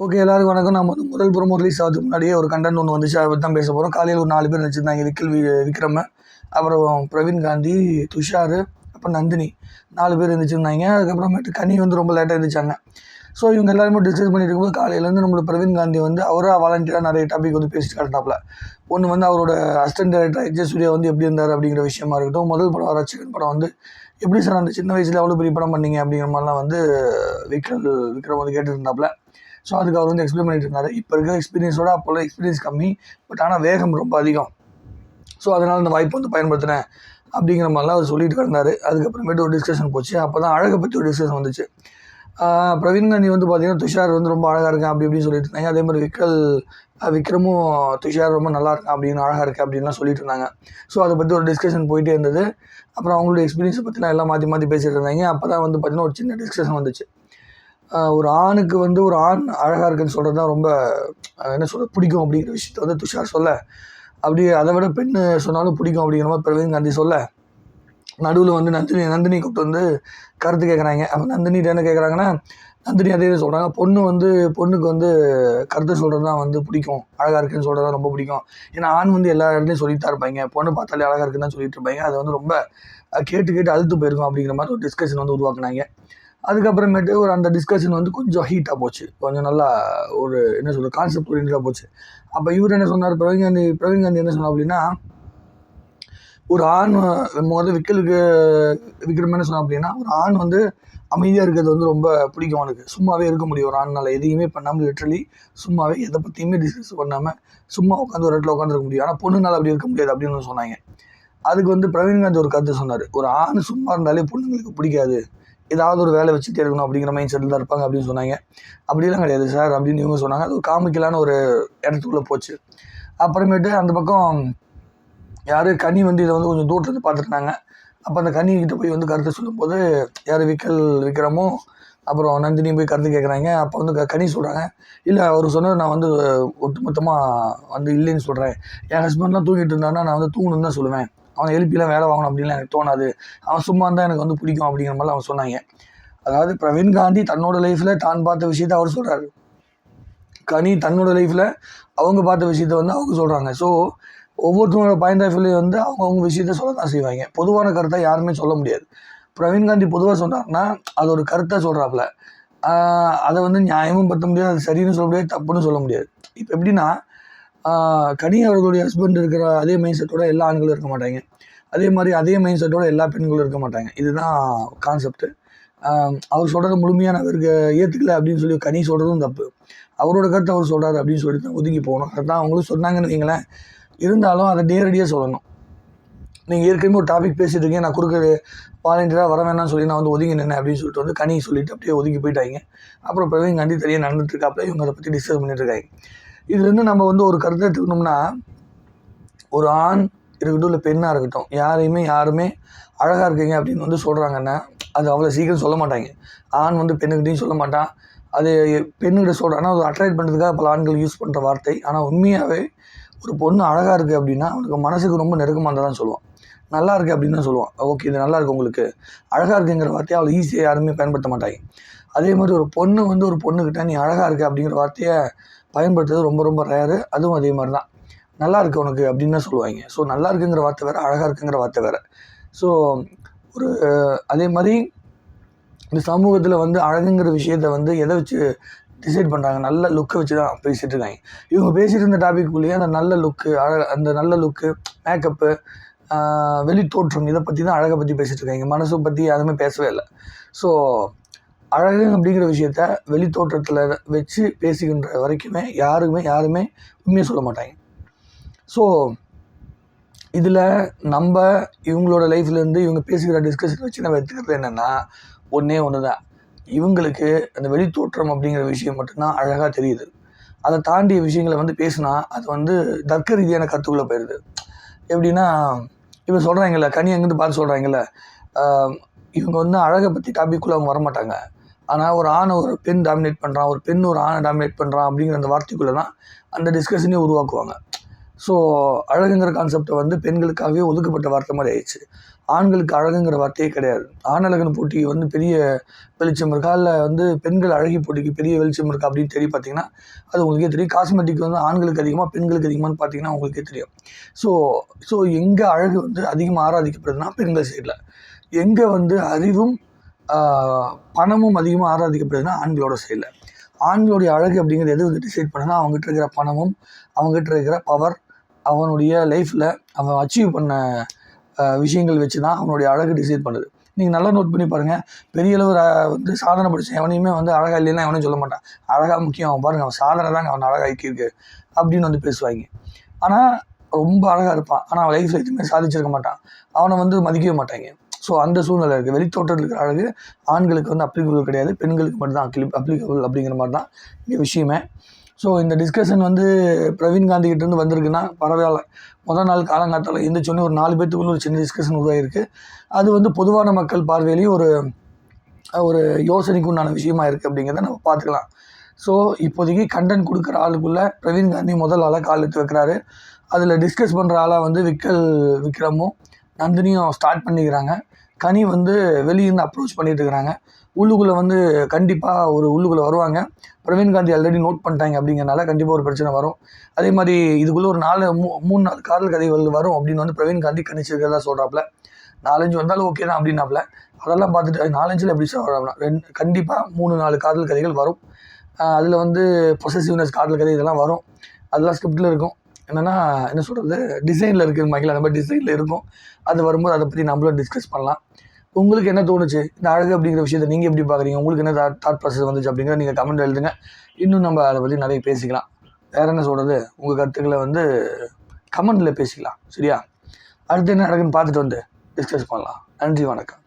Okay எல்லாருக்கும் வணக்கம். நம்ம வந்து முதல் ப்ரோமோ ரிலீஸ் ஆகிறதுக்கு முன்னாடியே ஒரு கண்டென்ட் ஒன்று வந்துச்சு. அதை பற்றி தான் பேச போகிறோம் காலையில் ஒரு நாலு பேர் நினச்சிருந்தாங்க விக்கில் வி விக்ரம. அப்புறம் பிரவீன் காந்தி துஷார் அப்புறம் நந்தினி. நாலு பேர் இருந்துச்சுருந்தாங்க. அதுக்கப்புறமேட்டு கனி வந்து ரொம்ப லேட்டாக இருந்துச்சாங்க ஸோ இவங்க எல்லாருமே டிஸ்கஸ் பண்ணிட்டு இருக்கும்போது காலையிலேருந்து நம்மளோட பிரவீன் காந்தி வந்து அவராக வாலண்டியராக நிறைய டாபிக் வந்து பேசிட்டு காட்டாப்ல ஒன்று வந்து அவரோட அசிஸ்டன்ட் டேரக்டர் எஜே சூர்யா வந்து எப்படி இருந்தார் அப்படிங்கிற விஷயமா இருக்கட்டும் முதல் படம் வர படம் வந்து எப்படி சார் அந்த சின்ன வயசில் அவ்வளோ பெரிய படம் பண்ணீங்க அப்படிங்கிற மாதிரிலாம் வந்து விக்ரம் விக்ரம் வந்து கேட்டுட்டு இருந்தாப்புல ஸோ அதுக்கு அவர் வந்து எக்ஸ்பிளைன் பண்ணிட்டு இருந்தார். இப்போ இருக்கிற எக்ஸ்பீரியன்ஸோட அப்போல்லாம் எக்ஸ்பீரியன்ஸ் கம்மி பட் ஆனால் வேகம் ரொம்ப அதிகம். ஸோ அதனால் அந்த வாய்ப்பு வந்து பயன்படுத்தினேன். அப்படிங்கிற மாதிரிலாம் அவர் சொல்லிட்டு இருந்தார் அதுக்கப்புறமேட்டு ஒரு டிஸ்கஷன் போச்சு. அப்போ தான் அழகை பற்றி ஒரு டிஸ்கஷன் வந்துச்சு. பிரவீன் காந்தி வந்து பார்த்தீங்கன்னா துஷார் வந்து ரொம்ப அழகாக இருக்கேன் அப்படி இப்படின்னு சொல்லிட்டு இருந்தாங்க. அதே மாதிரி விக்கல் விக்ரமும் துஷார் ரொம்ப நல்லா இருக்கான் அப்படின்னு அழகாக இருக்கேன் அப்படின்லாம் சொல்லிட்டு இருந்தாங்க. ஸோ அதை பற்றி ஒரு டிஸ்கஷன் போயிட்டே இருந்தது. அப்புறம் அவங்களோட எக்ஸ்பீரியன்ஸை பற்றிலாம் எல்லாம் மாற்றி மாற்றி பேசிட்டு இருந்தாங்க. அப்போ தான் வந்து பார்த்தீங்கன்னா ஒரு சின்ன டிஸ்கஷன் வந்துச்சு. ஒரு ஆணுக்கு வந்து ஒரு ஆண் அழகாக இருக்குன்னு சொல்கிறது தான் ரொம்ப என்ன சொல்கிறது பிடிக்கும் அப்படிங்கிற விஷயத்த வந்து துஷார் சொல்ல. அப்படி அதை விட பெண் சொன்னாலும் பிடிக்கும் அப்படிங்கிற மாதிரி பிரவீன் காந்தி சொல்ல. நடுவில் வந்து நந்தினி நந்தினி கூப்பிட்டு வந்து கருத்து கேட்குறாங்க அப்போ நந்தினிட்ட என்ன கேட்குறாங்கன்னா நந்தினி அதே சொல்கிறாங்க பொண்ணு வந்து பொண்ணுக்கு வந்து கருத்து சொல்கிறது தான் வந்து பிடிக்கும். அழகாக இருக்குன்னு சொல்கிறது தான் ரொம்ப பிடிக்கும். ஏன்னா ஆண் வந்து எல்லா இடத்துலையும் சொல்லிட்டு தான் இருப்பாங்க. பொண்ணு பார்த்தாலே அழகாக இருக்குன்னு தான் சொல்லிட்டு இருப்பாங்க. அதை வந்து ரொம்ப கேட்டு கேட்டு அழுத்து போயிருக்கும் அப்படிங்கிற மாதிரி ஒரு டிஸ்கஷன் வந்து உருவாக்குனாங்க. அதுக்கப்புறமேட்டு ஒரு அந்த டிஸ்கஷன் வந்து கொஞ்சம் ஹீட்டாக போச்சு. கொஞ்சம் நல்லா ஒரு என்ன சொல்கிறது கான்செப்ட் ஓரியன்டாக போச்சு. அப்போ இவர் என்ன சொன்னார் பிரவீன் காந்தி பிரவீன் காந்தி என்ன சொன்னார் அப்படின்னா ஒரு ஆண் முதல்ல விக்கலுக்கு விக்ரம் என்ன சொன்னா அப்படின்னா ஒரு ஆண் வந்து அமைதியாக இருக்கிறது வந்து ரொம்ப பிடிக்கும் அவனுக்கு. சும்மாவே இருக்க முடியும். ஒரு ஆண்னால் எதையுமே பண்ணாமல் லிட்ரலி சும்மாவே எதை பற்றியுமே டிஸ்கஸ் பண்ணாமல் சும்மா உட்காந்து ஒரு இடத்துல உட்காந்துருக்க முடியும். ஆனால் பொண்ணுனால் அப்படி இருக்க முடியாது அப்படின்னு சொன்னாங்க. அதுக்கு வந்து பிரவீன் காந்தி ஒரு கருத்து சொன்னார். ஒரு ஆண் சும்மா இருந்தாலே பொண்ணுங்களுக்கு பிடிக்காது. ஏதாவது ஒரு வேலை வச்சுட்டே இருக்கணும் அப்படிங்கிற மைண்ட் செட்டில் தான் இருப்பாங்க அப்படின்னு சொன்னாங்க. அப்படிலாம் கிடையாது சார் அப்படின்னு இவங்க சொன்னாங்க. அது ஒரு காமிக்கலான ஒரு இடத்துக்குள்ளே போச்சு. அப்புறமேட்டு அந்த பக்கம் யார் கனி வந்து இதை வந்து கொஞ்சம் தூரத்துலேருந்து பார்த்துருந்தாங்க. அப்போ அந்த கனி போய் வந்து கருத்து சொல்லும்போது யார் விக்கல் விக்ரமும் அப்புறம் நந்தினியும் போய் கருத்து கேட்குறாங்க அப்போ வந்து க- கனி சொல்கிறாங்க இல்லை அவர் சொன்னது நான் வந்து ஒட்டுமொத்தமாக வந்து இல்லைன்னு சொல்கிறேன் என் ஹஸ்பண்ட்லாம் தூங்கிட்டு இருந்தாருன்னா நான் வந்து தூங்கணும்னு தான் சொல்லுவேன். அவன் எழுப்பிலாம் வேலை வாங்கணும் அப்படின்லாம் எனக்கு தோணாது. அவன் சும்மா இருந்தால் எனக்கு வந்து பிடிக்கும் அப்படிங்கிற மாதிரி அவன் சொன்னாங்க. அதாவது பிரவீன் காந்தி தன்னோட லைஃப்பில் தான் பார்த்த விஷயத்தை அவர் சொல்கிறாரு கனி தன்னோட லைஃப்பில் அவங்க பார்த்த விஷயத்த வந்து அவங்க சொல்கிறாங்க ஸோ ஒவ்வொருத்தவங்களோட பாயிண்ட் ஆஃப் வியூலையும் வந்து அவங்கவுங்க விஷயத்த சொல்ல தான் செய்வாங்க. பொதுவான கருத்தை யாருமே சொல்ல முடியாது. பிரவீன் காந்தி பொதுவாக சொன்னார்னா அது ஒரு கருத்தை சொல்கிறாப்புல அதை வந்து நியாயமும் படுத்த முடியாது அது சரின்னு சொல்ல முடியாது தப்புன்னு சொல்ல முடியாது. இப்போ எப்படின்னா கனி அவர்களுடைய ஹஸ்பண்ட் இருக்கிற அதே மைண்ட் செட்டோட எல்லா ஆண்களும் இருக்க மாட்டாங்க. அதே மாதிரி அதே மைண்ட் செட்டோட எல்லா பெண்களும் இருக்க மாட்டாங்க. இதுதான் கான்செப்ட் அவர் சொல்கிறத முழுமையாக நான் இருக்க ஏற்றுக்கல அப்படின்னு சொல்லி கனி சொல்கிறதும் தப்பு. அவரோட கருத்தை அவர் சொல்கிறாரு அப்படின்னு சொல்லி தான் ஒதுங்கி போகணும். அதான் அவங்களும் சொன்னாங்கன்னு வைங்களேன். இருந்தாலும் அதை நேரடியாக சொல்லணும். நீங்கள் ஏற்கனவே ஒரு டாபிக் பேசிட்டு இருக்கீங்க. நான் குறுக்க வாலண்டியராக வர வேணாம்னு சொல்லி நான் வந்து ஒதுங்கி நின்னேன் அப்படின்னு சொல்லிட்டு வந்து கனி சொல்லிட்டு அப்படியே ஒதுங்கி போயிட்டாங்க. அப்புறம் பிரவீன் காந்தி தனியாக நடந்துட்டு இருக்காப்புல இவங்க அதை பற்றி டிஸ்கஸ் பண்ணிட்டு இருக்காங்க. இதுலேருந்து நம்ம வந்து ஒரு கருத்தை எடுத்துக்கணும்னா ஒரு ஆண் இருக்கட்டும் இல்லை பெண்ணாக இருக்கட்டும் யாரையுமே யாருமே அழகாக இருக்கீங்க அப்படின்னு வந்து சொல்கிறாங்கன்னா அது அவ்வளோ சீக்கிரம் சொல்ல மாட்டாங்க. ஆண் வந்து பெண்ணுக்கிட்டையும் சொல்ல மாட்டான். அது பெண்ணுக்கிட்ட ஆனால் அது அட்ராக்ட் பண்ணுறதுக்காக பல ஆண்கள் யூஸ் பண்ணுற வார்த்தை. ஆனால் உண்மையாகவே ஒரு பொண்ணு அழகாக இருக்குது அப்படின்னா அவனுக்கு மனசுக்கு ரொம்ப நெருக்கமாக இருந்தால் தான் சொல்லுவான். நல்லா இருக்குது அப்படின்னு தான் சொல்லுவான். ஓகே இது நல்லா இருக்குது உங்களுக்கு. அழகாக இருக்குங்கிற வார்த்தையை அவ்வளோ ஈஸியாக யாருமே பயன்படுத்த மாட்டாங்க. அதே மாதிரி ஒரு பொண்ணு வந்து ஒரு பொண்ணுக்கிட்ட நீ அழகாக இருக்க அப்படிங்கிற வார்த்தையை பயன்படுத்துறது ரொம்ப ரொம்ப ரேரு அதுவும் அதே மாதிரி தான் நல்லா இருக்கு உனக்கு அப்படின்னு தான் சொல்லுவாங்க. ஸோ நல்லா இருக்குங்கிற வார்த்தை வேறு அழகாக இருக்குங்கிற வார்த்தை வேறு. ஸோ ஒரு அதே மாதிரி இந்த சமூகத்தில் வந்து அழகுங்கிற விஷயத்த வந்து எதை வச்சு டிசைட் பண்ணுறாங்க நல்ல லுக்கை வச்சு தான் பேசிகிட்டு இருக்காங்க. இவங்க பேசிகிட்டு இருந்த டாபிக்குள்ளேயே அந்த நல்ல லுக்கு அழக அந்த நல்ல லுக்கு மேக்கப்பு வெளி தோற்றம் இதை பற்றி தான் அழகை பற்றி பேசிகிட்டு இருக்காங்க. மனசை பற்றி யாருமே பேசவே இல்லை. ஸோ அழகு அப்படிங்கிற விஷயத்த வெளி தோற்றத்தில் வச்சு பேசுகின்ற வரைக்குமே யாருமே யாருமே உண்மையை சொல்ல மாட்டாங்க. ஸோ இதில் நம்ம இவங்களோட லைஃப்லேருந்து இவங்க பேசுகிற டிஸ்கஷன் வச்சு நம்ம எடுத்துக்கிறது என்னென்னா ஒன்றே ஒன்று தான் இவங்களுக்கு அந்த வெளித்தோற்றம் அப்படிங்கிற விஷயம் மட்டும்தான் அழகாக தெரியுது. அதை தாண்டிய விஷயங்களை வந்து பேசினா அது வந்து தர்க்க ரீதியான கருத்துக்குள்ளே போயிடுது எப்படின்னா இப்போ சொல்கிறாங்கல்ல கனி அங்கேருந்து பார்த்து சொல்கிறாங்கல்ல இவங்க வந்து அழகை பற்றி டாபிக்குள்ளே அவங்க வரமாட்டாங்க. ஆனால் ஒரு ஆணை ஒரு பெண் டாமினேட் பண்ணுறான் ஒரு பெண் ஒரு ஆணை டாமினேட் பண்ணுறான் அப்படிங்கிற அந்த வார்த்தைக்குள்ளே தான் அந்த டிஸ்கஷனே உருவாக்குவாங்க. ஸோ அழகுங்கிற கான்செப்டை வந்து பெண்களுக்காகவே ஒதுக்கப்பட்ட வார்த்தை மாதிரி ஆயிடுச்சு. ஆண்களுக்கு அழகுங்கிற வார்த்தையே கிடையாது. ஆணழகன் போட்டி வந்து பெரிய வெளிச்சம் இருக்கா? இல்லை வந்து பெண்கள் அழகி போட்டிக்கு பெரிய வெளிச்சம் இருக்கா அப்படின்னு தெரிய பார்த்தீங்கன்னா அது உங்களுக்கே தெரியும். காஸ்மெட்டிக் வந்து ஆண்களுக்கு அதிகமாக பெண்களுக்கு அதிகமானு பார்த்தீங்கன்னா உங்களுக்கே தெரியும். ஸோ ஸோ எங்கே அழகு வந்து அதிகமாக ஆராதிக்கப்படுதுன்னா பெண்கள் சைடில் எங்கே வந்து அறிவும் பணமும் அதிகமாக ஆராதிக்கப்படுதுன்னா ஆண்களோட சைடில். ஆண்களுடைய அழகு அப்படிங்கிறது எது வந்து டிசைட் பண்ணுன்னா அவங்ககிட்ட இருக்கிற பணமும் அவங்ககிட்ட இருக்கிற பவர் அவனுடைய லைஃப்பில் அவன் அச்சீவ் பண்ண விஷயங்கள் வச்சு தான் அவனுடைய அழகு டிசைட் பண்ணுது. நீங்கள் நல்லா நோட் பண்ணி பாருங்கள் பெரிய அளவு வந்து சாதனை படித்தேன் எவனையுமே வந்து அழகாக இல்லைன்னா எவனையும் சொல்ல மாட்டான். அழகாக முக்கியம். அவன் பாருங்கள் அவன் சாதனை தாங்க அவன் அழகாக இருக்கு அப்படின்னு வந்து பேசுவாங்க. ஆனால் ரொம்ப அழகாக இருப்பான். ஆனால் அவன் லைஃப்பில் எதுவுமே சாதிச்சிருக்க மாட்டான். அவனை வந்து மதிக்கவே மாட்டாங்க. ஸோ அந்த சூழ்நிலை இருக்குது வெளித்தோட்டத்தில் இருக்கிற அழகு ஆண்களுக்கு வந்து அப்ளிகபிள் கிடையாது. பெண்களுக்கு மட்டும்தான் அப்ளி அப்ளிகபிள் அப்படிங்கிற மாதிரி தான் இங்கே விஷயமே. ஸோ இந்த டிஸ்கஷன் வந்து பிரவீன் காந்தி வந்திருக்குன்னா பரவாயில்ல. முதல் நாள் காலங்காத்தால் எந்திரிச்சோன்னே ஒரு நாலு பேத்துக்குள்ள ஒரு சின்ன டிஸ்கஷன் உருவாகிருக்கு அது வந்து பொதுவான மக்கள் பார்வையிலையும் ஒரு ஒரு யோசனைக்கு உண்டான விஷயமா இருக்குது அப்படிங்கிறத நம்ம பார்த்துக்கலாம். ஸோ இப்போதைக்கு கண்டென்ட் கொடுக்குற ஆளுக்குள்ள பிரவீன் காந்தி முதல் ஆளாக கால் எடுத்து வைக்கிறாரு. அதில் டிஸ்கஸ் பண்ணுற ஆளாக வந்து விக்கல் விக்ரமும் நந்தினியும் ஸ்டார்ட் பண்ணிக்கிறாங்க. கனி வந்து வெளியிருந்து அப்ரோச் பண்ணிட்டு இருக்கிறாங்க உள்ளுக்குள்ளே வந்து கண்டிப்பாக ஒரு உள்ளுக்குள்ளே வருவாங்க. பிரவீன் காந்தி ஆல்ரெடி நோட் பண்ணிட்டாங்க அப்படிங்கிறனால கண்டிப்பாக ஒரு பிரச்சனை வரும். அதே மாதிரி இதுக்குள்ளே ஒரு நாலு மூ மூணு நாலு காதல் கதைகள் வரும் அப்படின்னு வந்து பிரவீன் காந்தி கணிச்சிருக்கிறதா சொல்கிறாப்புல நாலஞ்சு வந்தாலும் ஓகே தான் அப்படின்னாப்புல. அதெல்லாம் பார்த்துட்டு நாலஞ்சில் எப்படி சார் ரெண்டு கண்டிப்பாக மூணு நாலு காதல் கதைகள் வரும். அதில் வந்து பொசசிவ்னஸ் காதல் கதை இதெல்லாம் வரும். அதெல்லாம் ஸ்கிரிப்டில் இருக்கும். என்னென்னா என்ன சொல்கிறது டிசைனில் இருக்குது மைக்கில் அந்த மாதிரி டிசைனில் இருக்கும். அது வரும்போது அதை பற்றி நம்மளும் டிஸ்கஸ் பண்ணலாம். உங்களுக்கு என்ன தோணுச்சு? இந்த அழகு அப்படிங்கிற விஷயத்தை நீங்கள் எப்படி பார்க்குறீங்க? உங்களுக்கு என்ன தாட் ப்ராசஸ் வந்துச்சு அப்படிங்கிற நீங்கள் கமெண்ட் எழுதுங்க. இன்னும் நம்ம அதை பற்றி நிறைய பேசிக்கலாம். வேற என்ன சொல்கிறது உங்கள் கருத்துக்களை வந்து கமெண்டில் பேசிக்கலாம். சரியா? அடுத்து என்ன நடக்குன்னு பார்த்துட்டு வந்து டிஸ்கஸ் பண்ணலாம். நன்றி வணக்கம்.